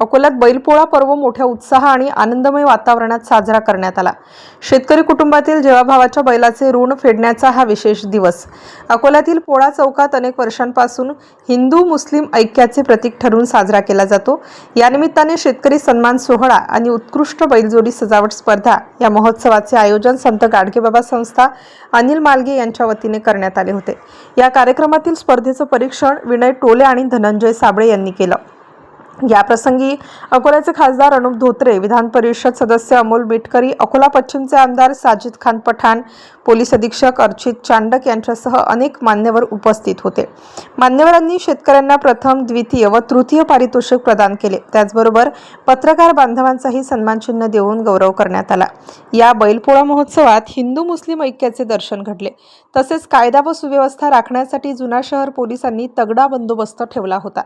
अकोल्यात बैलपोळा पर्व मोठ्या उत्साह आणि आनंदमय वातावरणात साजरा करण्यात आला. शेतकरी कुटुंबातील जेवाभावाच्या बैलाचे ऋण फेडण्याचा हा विशेष दिवस. अकोल्यातील पोळा चौकात अनेक वर्षांपासून हिंदू मुस्लिम ऐक्याचे प्रतीक ठरवून साजरा केला जातो. यानिमित्ताने शेतकरी सन्मान सोहळा आणि उत्कृष्ट बैलजोडी सजावट स्पर्धा या महोत्सवाचे आयोजन संत गाडगेबाबा संस्था अनिल मालगे यांच्या वतीने करण्यात आले होते. या कार्यक्रमातील स्पर्धेचं परीक्षण विनय टोले आणि धनंजय साबळे यांनी केलं. याप्रसंगी अकोल्याचे खासदार अनुप धोत्रे विधान परिषद सदस्य अमोल मिटकरी अकोला पश्चिमचे आमदार साजिद खान पठाण पोलीस अधीक्षक अर्चित चांडक यांच्यासह अनेक मान्यवर उपस्थित होते. मान्यवरांनी शेतकऱ्यांना प्रथम द्वितीय व तृतीय पारितोषिक प्रदान केले. त्याचबरोबर पत्रकार बांधवांचाही सन्मानचिन्ह देऊन गौरव करण्यात आला. या बैलपोळा महोत्सवात हिंदू मुस्लिम ऐक्याचे दर्शन घडले. तसेच कायदा व सुव्यवस्था राखण्यासाठी जुना शहर पोलिसांनी तगडा बंदोबस्त ठेवला होता.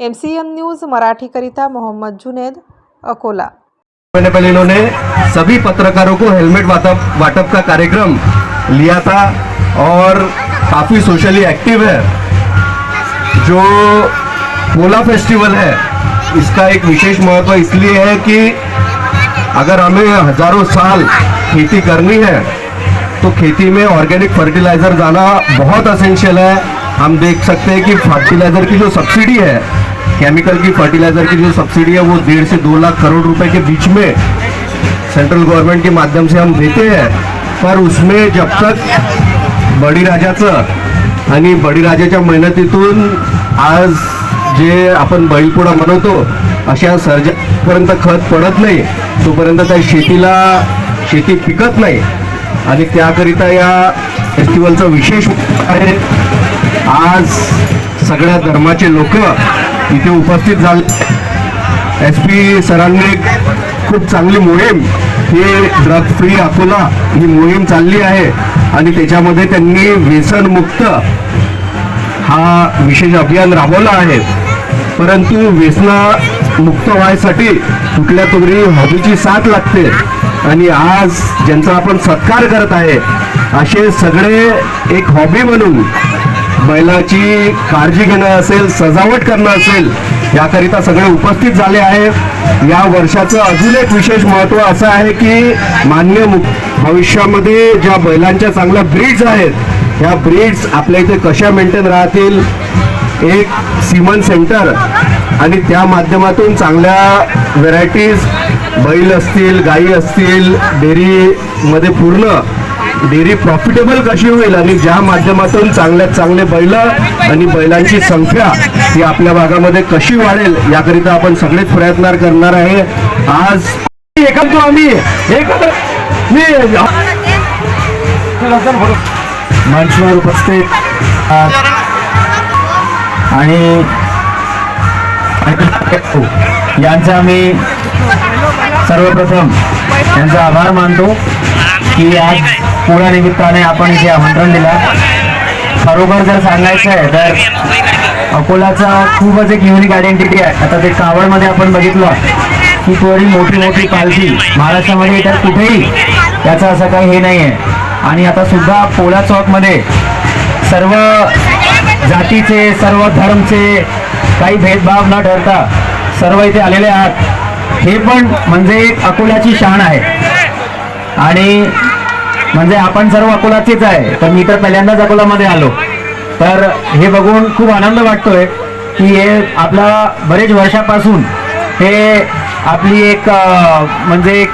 एम सी एन न्यूज़ मराठीकरिता मोहम्मद जुनेद, अकोला. महीने पहले इन्होंने सभी पत्रकारों को हेलमेट वाटप वाटप का कार्यक्रम लिया था और काफ़ी सोशली एक्टिव है। जो पोला फेस्टिवल है, इसका एक विशेष महत्व इसलिए है कि अगर हमें हज़ारों साल खेती करनी है तो खेती में ऑर्गेनिक फर्टिलाइज़र जाना बहुत असेंशियल है। हम देख सकते हैं कि फर्टिलाइज़र की जो सब्सिडी है केमिकल की फर्टिलाइजर की जो सब्सिडी है वो डेढ़ से दो लाख करोड़ रुपए के बीच में सेंट्रल गवर्नमेंट के माध्यम से हम देते हैं। पर उसमें जब तक बळीराजाचं आणि बळीराजाच्या मेहनतीतून आज जे आपण बैलपोळा बनवतो अशा सर्जापर्यंत खत पडत नाही तोपर्यंत त्या शेतीला शेती पिकत नाही. आणि त्याकरिता या फेस्टिवलचं विशेष आहे. आज सगळ्या धर्माचे लोक इथे उपस्थित झाले. एस पी सरांनी खूप चांगली मोहीम ही ड्रग फ्री अकोला ही मोहीम चालली आहे. आणि त्याच्यामध्ये त्यांनी व्यसनमुक्त हा विशेष अभियान राबवला आहे. परंतु व्यसना मुक्त व्हायसाठी कुठल्या तरी हॉबीची साथ लागते. आणि आज ज्यांचा आपण सत्कार करत आहे असे सगळे एक हॉबी म्हणून बैलाची काळजी घेणं असेल सजावट करणं असेल याकरिता सगळे उपस्थित झाले आहे. या वर्षाचं अजून एक विशेष महत्त्व असं आहे की मान्य मु भविष्यामध्ये ज्या बैलांच्या चांगल्या ब्रीड्स आहेत ह्या ब्रीड्स आपल्या इथे कशा मेंटेन राहतील एक सिमन सेंटर आणि त्या माध्यमातून चांगल्या व्हेरायटीज बैल असतील गायी असतील डेअरीमध्ये पूर्ण डेअरी प्रॉफिटेबल कशी होईल आणि ज्या माध्यमातून चांगल्यात चांगले बैल आणि बैलांची संख्या ही आपल्या भागामध्ये कशी वाढेल याकरिता आपण सगळेच प्रयत्न करणार आहे. आज एकत्र आम्ही मी मंचवर उपस्थित. आणि यांचा आम्ही सर्वप्रथम यांचा आभार मानतो की आज पोळ्या निमित्ताने आपण इथे आमंत्रण दिलं. खरोखर जर सांगायचं आहे तर अकोलाचा खूपच एक युनिक आयडेंटिटी आहे. आता ते कावडमध्ये आपण बघितलं की थोडी मोठी मोठी पालखी महाराष्ट्रामध्ये इतर कुठेही त्याचं असं काही हे नाही आहे आणि आता सुद्धा पोळा चौकमध्ये सर्व जातीचे सर्व धर्मचे काही भेदभाव न ठरता सर्व इथे आलेले आहात. हे पण म्हणजे अकोल्याची शान आहे. आणि म्हणजे आपण सर्व अकोलाचेच आहे. तर मी तर पहिल्यांदाच अकोलामध्ये आलो. तर हे बघून खूप आनंद वाटतोय की हे आपला बरेच वर्षापासून हे आपली एक म्हणजे एक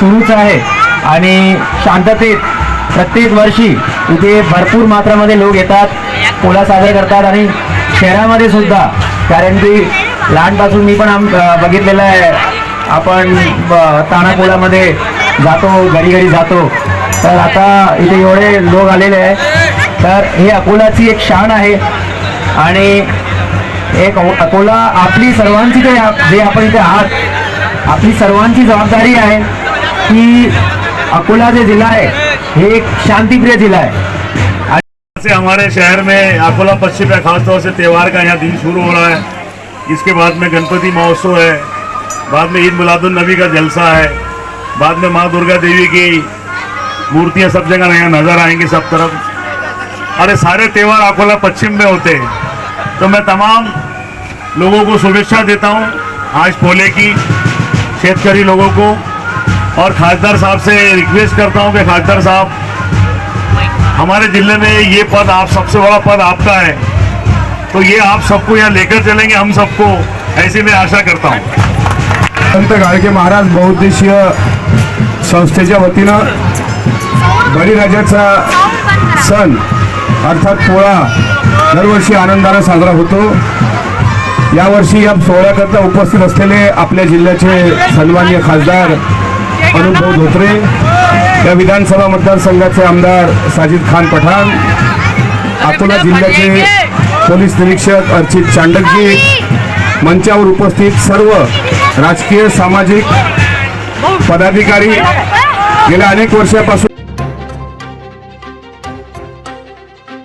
सुरूच आहे. आणि शांततेत प्रत्येक वर्षी इथे भरपूर मात्रामध्ये लोक येतात पोळा साजरा करतात आणि शहरामध्ये सुद्धा. कारण की लहानपासून मी पण आम बघितलेलं आहे. आपण ब- तानापोळामध्ये जातो घरी घरी जातो. तर आता इथे एवढे लोक आलेले आहे तर हे अकोलाची एक शान आहे. आणि एक अकोला आपली सर्वांची जे जे आपण इथे आहात, आपली सर्वांची जबाबदारी आहे की अकोला जे आहे, हे एक शांतिप्रिय जिल्हा आहे. से हमारे शहर में अकोला पश्चिम में खासतौर से त्यौहार का यहाँ दिन शुरू हो रहा है। इसके बाद में गणपति महोत्सव है। बाद में ईद मिलादुल नबी का जलसा है। बाद में माँ दुर्गा देवी की मूर्तियाँ सब जगह यहाँ नज़र आएँगी सब तरफ़। अरे सारे त्यौहार अकोला पश्चिम में होते हैं। तो मैं तमाम लोगों को शुभेच्छा देता हूँ आज पोले की, शेतकरी लोगों को। और खासदार साहब से रिक्वेस्ट करता हूँ कि खासदार साहब, हमारे ज़िले में ये पद आप, सबसे बड़ा पद आपका है। तो ये आप सबको यहाँ लेकर चलेंगे, हम सबको ऐसी मैं आशा करता हूँ। संत गाडगे महाराज बहुउद्देशीय संस्थेच्या वतीनं बळीराजाचा सण अर्थात पोळा दरवर्षी आनंदाने साजरा होतो. यावर्षी या सोहळ्याकरता उपस्थित असलेले आपल्या जिल्ह्याचे सन्मान्य खासदार अनुभव धोत्रे या विधानसभा मतदारसंघाचे आमदार साजिद खान पठाण अकोला जिल्ह्याचे पोलीस निरीक्षक अर्चित चांडकजी मंचावर उपस्थित सर्व राजकीय सामाजिक पदाधिकारी गेल्या अनेक वर्षापासून